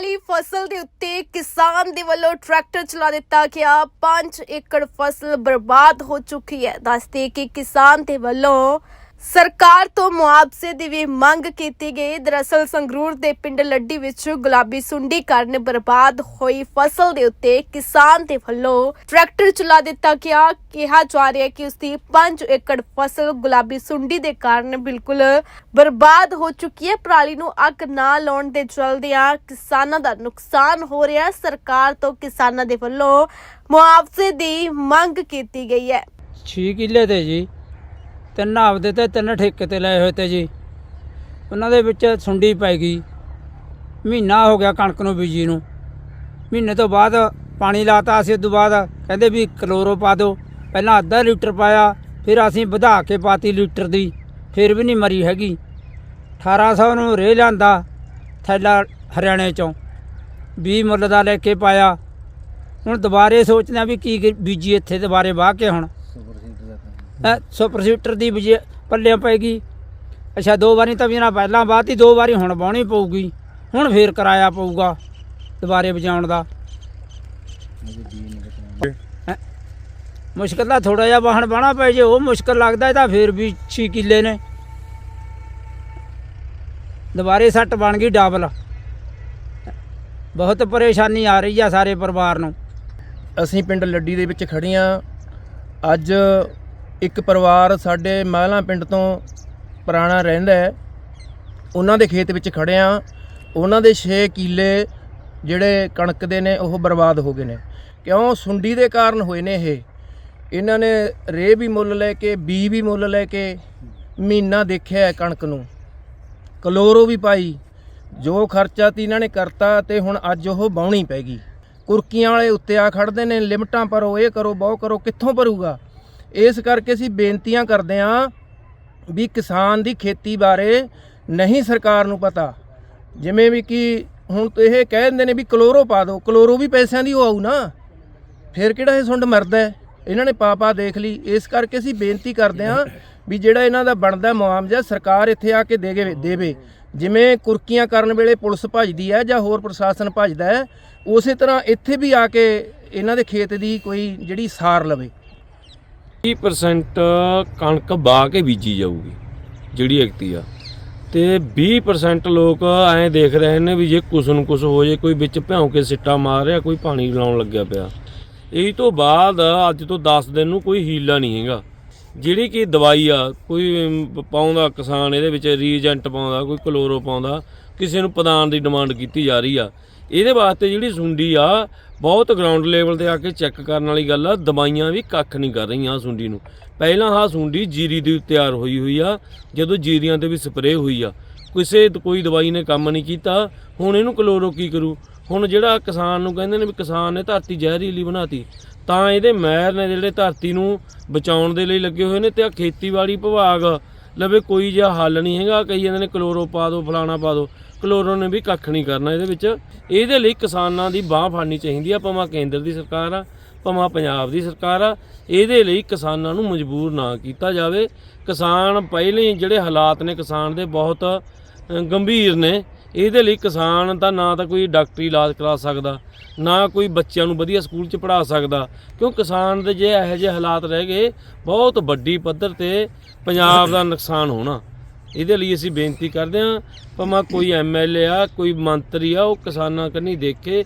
ਪਰਾਲੀ ਫਸਲ ਦੇ ਉੱਤੇ ਕਿਸਾਨ ਦੇ ਵੱਲੋਂ ਟਰੈਕਟਰ ਚਲਾ ਦਿੱਤਾ ਗਿਆ। 5 ਏਕੜ ਫਸਲ ਬਰਬਾਦ ਹੋ ਚੁੱਕੀ ਹੈ। ਦੱਸਦੇ ਕਿ ਕਿਸਾਨ ਦੇ ਵੱਲੋਂ ਸਰਕਾਰ ਤੋਂ ਮੁਆਵਜ਼ੇ ਦੀ ਵੀ ਮੰਗ ਕੀਤੀ ਗਈ। ਦਰਅਸਲ ਸੰਗਰੂਰ ਦੇ ਪਿੰਡ ਲੱਡੀ ਵਿੱਚ ਗੁਲਾਬੀ ਸੁੰਡੀ ਕਾਰਨ ਬਰਬਾਦ ਹੋਈ ਫਸਲ ਦੇ ਉੱਤੇ ਕਿਸਾਨ ਦੇ ਵੱਲੋਂ ਟਰੈਕਟਰ ਚਲਾ ਦਿੱਤਾ ਗਿਆ। ਕਿਹਾ ਜਾ ਰਿਹਾ ਹੈ ਕਿ ਉਸ ਦੀ 5 ਏਕੜ ਫਸਲ ਗੁਲਾਬੀ ਸੁੰਡੀ ਦੇ ਕਾਰਨ ਬਿਲਕੁਲ ਬਰਬਾਦ ਹੋ ਚੁੱਕੀ ਹੈ। ਪਰਾਲੀ ਨੂੰ ਅੱਗ ਨਾ ਲਾਉਣ ਦੇ ਚਲਦਿਆਂ ਕਿਸਾਨਾਂ ਦਾ ਨੁਕਸਾਨ ਹੋ ਰਿਹਾ ਹੈ। ਸਰਕਾਰ ਤੋਂ ਕਿਸਾਨਾਂ ਦੇ ਵੱਲੋਂ ਮੁਆਵਜ਼ੇ ਦੀ ਮੰਗ ਕੀਤੀ ਗਈ ਹੈ। 6 ਕਿੱਲੇ ਤੇ ਜੀ। ਤਿੰਨ ਆਪਦੇ ਤੇ, ਤਿੰਨ ਠੇਕੇ ਤੇ ਲਏ ਹੋਏ ਤੇ ਜੀ। ਉਹਨਾਂ ਦੇ ਵਿੱਚ ਸੁੰਡੀ ਪੈ ਗਈ। ਮਹੀਨਾ ਹੋ ਗਿਆ ਕਣਕ ਨੂੰ ਬੀਜੀ ਨੂੰ। ਮਹੀਨੇ ਤੋਂ ਬਾਅਦ ਪਾਣੀ ਲਾਤਾ ਅਸੀਂ ਉਦੋਂ ਬਾਅਦ ਕਹਿੰਦੇ ਵੀ ਕਲੋਰੋ ਪਾ ਦਿਓ। ਪਹਿਲਾਂ ਅੱਧਾ ਲੀਟਰ ਪਾਇਆ, ਫਿਰ ਅਸੀਂ ਵਧਾ ਕੇ ਪਾਤੀ ਲੀਟਰ ਦੀ, ਫਿਰ ਵੀ ਨਹੀਂ ਮਰੀ ਹੈਗੀ। 1800 ਨੂੰ ਰੇ ਲਿਆਂਦਾ ਥੈਲਾ ਹਰਿਆਣੇ ਚੋਂ। 20 ਮੁੱਲ ਦਾ ਲੈ ਕੇ ਪਾਇਆ। ਹੁਣ ਦੁਬਾਰੇ ਸੋਚਦੇ ਆ ਵੀ ਕੀ ਬੀਜੀ ਇੱਥੇ, ਦੁਬਾਰੇ ਵਾਹ ਕੇ ਹੁਣ। ਸੁਪਰ ਸੀਟਰ ਦੀ ਵਜੇ ਪੱਲਿਆਂ ਪੈਗੀ ਅੱਛਾ ਦੋ ਵਾਰੀ ਤਾਂ ਵੀਰਾਂ ਪਹਿਲਾਂ ਬਾਅਦ ਹੀ ਦੋ ਵਾਰੀ ਹੁਣ ਬਾਉਣੀ ਪਊਗੀ। ਹੁਣ ਫੇਰ ਕਿਰਾਇਆ ਪਊਗਾ ਦੁਬਾਰੇ ਵਜਾਉਣ ਦਾ। ਹੈਂ, ਮੁਸ਼ਕਲ ਤਾਂ ਥੋੜਾ ਜਿਹਾ ਵਾਹਣ ਬਾਣਾ ਪੈ ਜੇ ਉਹ ਮੁਸ਼ਕਲ ਲੱਗਦਾ ਇਹ ਤਾਂ ਫੇਰ ਵੀ 6 ਕਿੱਲੇ ਨੇ। ਦੁਬਾਰੇ ਸੱਟ ਬਣ ਗਈ ਡਬਲ। ਬਹੁਤ ਪਰੇਸ਼ਾਨੀ ਆ ਰਹੀ ਆ ਸਾਰੇ ਪਰਿਵਾਰ ਨੂੰ। ਅਸੀਂ ਪਿੰਡ ਲੱਡੀ ਦੇ ਵਿੱਚ ਖੜੇ ਹਾਂ। ਅੱਜ ਇੱਕ ਪਰਿਵਾਰ ਸਾਡੇ ਮਾਹਲਾ ਪਿੰਡ ਤੋਂ ਪੁਰਾਣਾ ਰਹਿੰਦਾ ਹੈ। ਉਹਨਾਂ ਦੇ ਖੇਤ ਵਿੱਚ ਖੜੇ ਹਾਂ। ਉਹਨਾਂ ਦੇ 6 ਕਿੱਲੇ ਜਿਹੜੇ ਕਣਕ ਦੇ ਨੇ, ਉਹ ਬਰਬਾਦ ਹੋ ਗਏ ਨੇ। ਕਿਉਂ? ਸੁੰਡੀ ਦੇ ਕਾਰਨ ਹੋਏ ਨੇ ਇਹ। ਇਹਨਾਂ ਨੇ ਰੇ ਵੀ ਮੁੱਲ ਲੈ ਕੇ ਬੀ ਵੀ ਮੁੱਲ ਲੈ ਕੇ ਮਹੀਨਾ ਦੇਖਿਆ ਕਣਕ ਨੂੰ। ਕਲੋਰੋ ਵੀ ਪਾਈ। ਜੋ ਖਰਚਾ ਤੀ ਇਹਨਾਂ ਨੇ ਕਰਤਾ ਤੇ ਹੁਣ ਅੱਜ ਉਹ ਬਾਉਣੀ ਪੈ ਗਈ। ਕੁਰਕੀਆਂ ਵਾਲੇ ਉੱਤੇ ਆ ਖੜਦੇ ਨੇ, ਲਿਮਟਾਂ ਭਰੋ, ਇਹ ਕਰੋ, ਬਹੁ ਕਰੋ, ਕਿੱਥੋਂ ਭਰੂਗਾ? ਇਸ ਕਰਕੇ ਅਸੀਂ ਬੇਨਤੀਆਂ ਕਰਦੇ ਆਂ ਵੀ ਕਿਸਾਨ ਦੀ ਖੇਤੀ ਬਾਰੇ ਨਹੀਂ ਸਰਕਾਰ ਨੂੰ ਪਤਾ। ਜਿਵੇਂ ਵੀ ਕਿ ਹੁਣ ਤੇ ਇਹ ਕਹਿ ਦਿੰਦੇ ਨੇ ਵੀ ਕਲੋਰੋ ਪਾ ਦਿਓ, ਕਲੋਰੋ ਵੀ ਪੈਸਿਆਂ ਦੀ ਉਹ ਆਊ ਨਾ। ਫਿਰ ਕਿਹੜਾ ਇਹ ਸੁੰਡ ਮਰਦਾ ਇਹਨਾਂ ਨੇ ਪਾਪਾ ਦੇਖ ਲਈ। ਇਸ ਕਰਕੇ ਅਸੀਂ ਬੇਨਤੀ ਕਰਦੇ ਆਂ ਵੀ ਜਿਹੜਾ ਇਹਨਾਂ ਦਾ ਬਣਦਾ ਮੁਆਵਜ਼ਾ ਸਰਕਾਰ ਇੱਥੇ ਆ ਕੇ ਦੇਗੇ ਦੇਵੇ। ਜਿਵੇਂ ਕੁਰਕੀਆਂ ਕਰਨ ਵੇਲੇ ਪੁਲਿਸ ਭੱਜਦੀ ਹੈ ਜਾਂ ਹੋਰ ਪ੍ਰਸ਼ਾਸਨ ਭੱਜਦਾ ਹੈ, ਉਸੇ ਤਰ੍ਹਾਂ ਇੱਥੇ ਵੀ ਆ ਕੇ ਇਹਨਾਂ ਦੇ ਖੇਤ ਦੀ ਕੋਈ ਜਿਹੜੀ ਸਾਰ ਲਵੇ। 30% ਕਣਕ ਬਾ ਕੇ ਬੀਜੀ ਜਾਊਗੀ, ਜਿਹੜੀ ਐਕਤੀ ਆ। ਤੇ 20% ਲੋਕ ਐਂ ਦੇਖ ਰਹੇ ਨੇ ਵੀ ਜੇ ਕੁਛ ਨੂੰ ਕੁਛ ਹੋ ਜੇ, ਕੋਈ ਵਿੱਚ ਭਿਉਂ ਕੇ ਸਿੱਟਾ ਮਾਰ ਰਿਹਾ, ਕੋਈ ਪਾਣੀ ਲਾਉਣ ਲੱਗਿਆ ਪਿਆ। ਇਹ ਤੋਂ ਬਾਅਦ ਅੱਜ ਤੋਂ 10 ਦਿਨ ਨੂੰ ਕੋਈ ਹੀਲਾ ਨਹੀਂ ਹੈਗਾ। ਜਿਹੜੀ ਕਿ ਦਵਾਈ ਆ, ਕੋਈ ਪਾਉਂਦਾ ਕਿਸਾਨ, ਇਹਦੇ ਵਿੱਚ ਰੀਜੈਂਟ ਪਾਉਂਦਾ, ਕੋਈ ਕਲੋਰੋ ਪਾਉਂਦਾ ਕਿਸੇ ਨੂੰ ਪ੍ਰਦਾਨ ਦੀ ਡਿਮਾਂਡ ਕੀਤੀ ਜਾ ਰਹੀ ਆ। ਇਹਦੇ ਵਾਸਤੇ ਜਿਹੜੀ ਸੁੰਡੀ ਆ, ਬਹੁਤ ਗਰਾਊਂਡ ਲੈਵਲ ਤੇ ਆ ਕੇ ਚੈੱਕ ਕਰਨ ਵਾਲੀ ਗੱਲ ਆ, ਦਵਾਈਆਂ ਵੀ ਕੱਖ ਨਹੀਂ ਕਰ ਰਹੀਆਂ ਆਹ ਸੁੰਡੀ ਨੂੰ। ਪਹਿਲਾਂ ਆਹ ਸੁੰਡੀ ਜੀਰੀ ਦੀ ਤਿਆਰ ਹੋਈ ਹੋਈ ਆ, ਜਦੋਂ ਜੀਰੀਆਂ ਤੇ ਵੀ ਸਪਰੇਅ ਹੋਈ ਆ। ਕਿਸੇ ਕੋਈ ਦਵਾਈ ਨੇ ਕੰਮ ਨਹੀਂ ਕੀਤਾ, ਹੁਣ ਇਹਨੂੰ ਕਲੋਰੋ ਕੀ ਕਰੂ? ਹੁਣ ਜਿਹੜਾ ਕਿਸਾਨ ਨੂੰ ਕਹਿੰਦੇ ਨੇ ਵੀ ਕਿਸਾਨ ਨੇ ਧਰਤੀ ਜ਼ਹਿਰੀਲੀ ਬਣਾਤੀ, ਤਾਂ ਇਹਦੇ ਮਹਿਰ ਨੇ ਜਿਹੜੇ ਧਰਤੀ ਨੂੰ ਬਚਾਉਣ ਦੇ ਲਈ ਲੱਗੇ ਹੋਏ ਨੇ ਤੇ ਆ ਖੇਤੀਬਾੜੀ ਵਿਭਾਗ ਲਵੇ ਕੋਈ ਜਿਹਾ ਹੱਲ ਨਹੀਂ ਹੈਗਾ। ਕਈ ਜਾਂਦੇ ਨੇ ਕਲੋਰੋ ਪਾ ਦਿਓ ਫਲਾਣਾ ਪਾ ਦਿਓ ਕਲੋਰੋ ਨੇ ਵੀ ਕੱਖ ਨਹੀਂ ਕਰਨਾ ਇਹਦੇ ਵਿੱਚ। ਇਹਦੇ ਲਈ ਕਿਸਾਨਾਂ ਦੀ ਬਾਹ ਫੜਨੀ ਚਾਹੀਦੀ ਆ। ਭਾਵੇਂ ਕੇਂਦਰ ਦੀ ਸਰਕਾਰ ਆ, ਭਾਵੇਂ ਪੰਜਾਬ ਦੀ ਸਰਕਾਰ ਆ। ਇਹਦੇ ਲਈ ਕਿਸਾਨਾਂ ਨੂੰ ਮਜਬੂਰ ਨਾ ਕੀਤਾ ਜਾਵੇ। ਕਿਸਾਨ ਪਹਿਲੇ ਜਿਹੜੇ ਹਾਲਾਤ ਨੇ ਕਿਸਾਨ ਦੇ ਬਹੁਤ ਗੰਭੀਰ ਨੇ। ਇਹਦੇ ਲਈ ਕਿਸਾਨ ਤਾਂ ਨਾ ਤਾਂ ਕੋਈ ਡਾਕਟਰੀ ਇਲਾਜ ਕਰਾ ਸਕਦਾ, ਨਾ ਕੋਈ ਬੱਚਿਆਂ ਨੂੰ ਵਧੀਆ ਸਕੂਲ 'ਚ ਪੜ੍ਹਾ ਸਕਦਾ। ਕਿਉਂ ਕਿਸਾਨ ਦੇ ਜੇ ਇਹੋ ਜਿਹੇ ਹਾਲਾਤ ਰਹਿ ਗਏ, ਬਹੁਤ ਵੱਡੀ ਪੱਧਰ ਤੇ ਪੰਜਾਬ ਦਾ ਨੁਕਸਾਨ ਹੋਣਾ। ਇਹਦੇ ਲਈ ਅਸੀਂ ਬੇਨਤੀ ਕਰਦੇ ਹਾਂ, ਭਾਵੇਂ ਕੋਈ ਐਮਐਲਏ ਆ, ਕੋਈ ਮੰਤਰੀ ਆ, ਉਹ ਕਿਸਾਨਾਂ ਕੰਨੀ ਦੇਖੇ